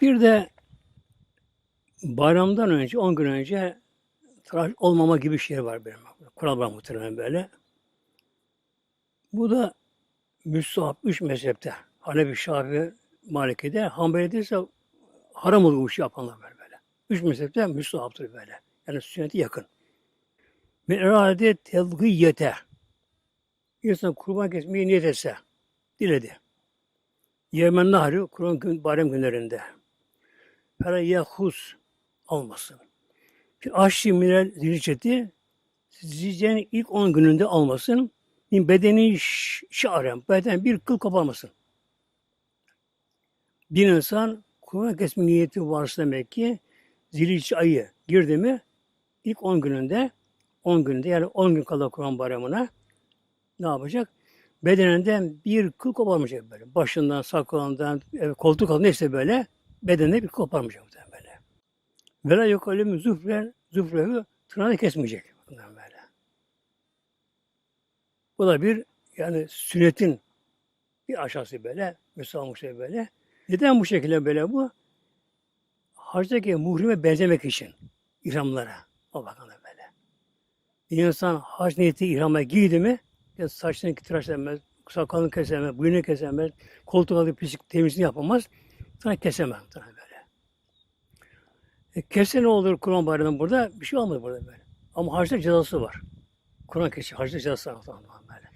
Bir de bayramdan önce, 10 gün önce tıraş olmama gibi bir şey var benim. Kural var muhtemelen böyle. Bu da müstahap üç mezhepte. Hanefi, Şafii, Maliki'de, Hanbeli'de ise haram olur bu işi yapanlar böyle böyle. Üç mezhepte müstahaptır böyle. Yani sünnete yakın. Ve erade telgiyete. İnsan kurban kesmeyi niyet etse, diledi. Yemen nahri, Kur'an gün, bayram günlerinde. Fela yahus almasın. Aşçı minel zilçeti zilcenin ilk 10 gününde almasın. Bedeni şaren, beden bir kıl koparmasın. Bir insan Kurban kesme niyeti varsa demek ki zilhicce ayı girdi mi ilk 10 gününde 10 günde yani 10 gün kala Kurban bayramına ne yapacak? Bedeninden bir kıl koparmayacak böyle. Başından, sakalından, koltuk altı neyse böyle bedenine bir koparmayacak böyle. Vela yok öyle mi züfre, züfrevi tırnağı kesmeyecek. Bundan böyle. Bu da bir yani sünnetin bir aşağısı böyle, Müslüman şey böyle. Neden bu şekilde böyle bu? Hacdaki muhrime benzemek için ihramlara. O bakın böyle. Bir insan hac niyeti ihrama giydi mi ya saçını tıraşlamaz, sakalını kesemez, bıyığını kesemez, koltuk alıp pislik temizliğini yapamaz. Sana kesemez. Sana böyle. E, kesse ne olur Kurban Bayramı'nda burada? Bir şey olmadı burada böyle. Ama hacda cezası var. Kur'an kesiyor. Hacda cezası var. Böyle.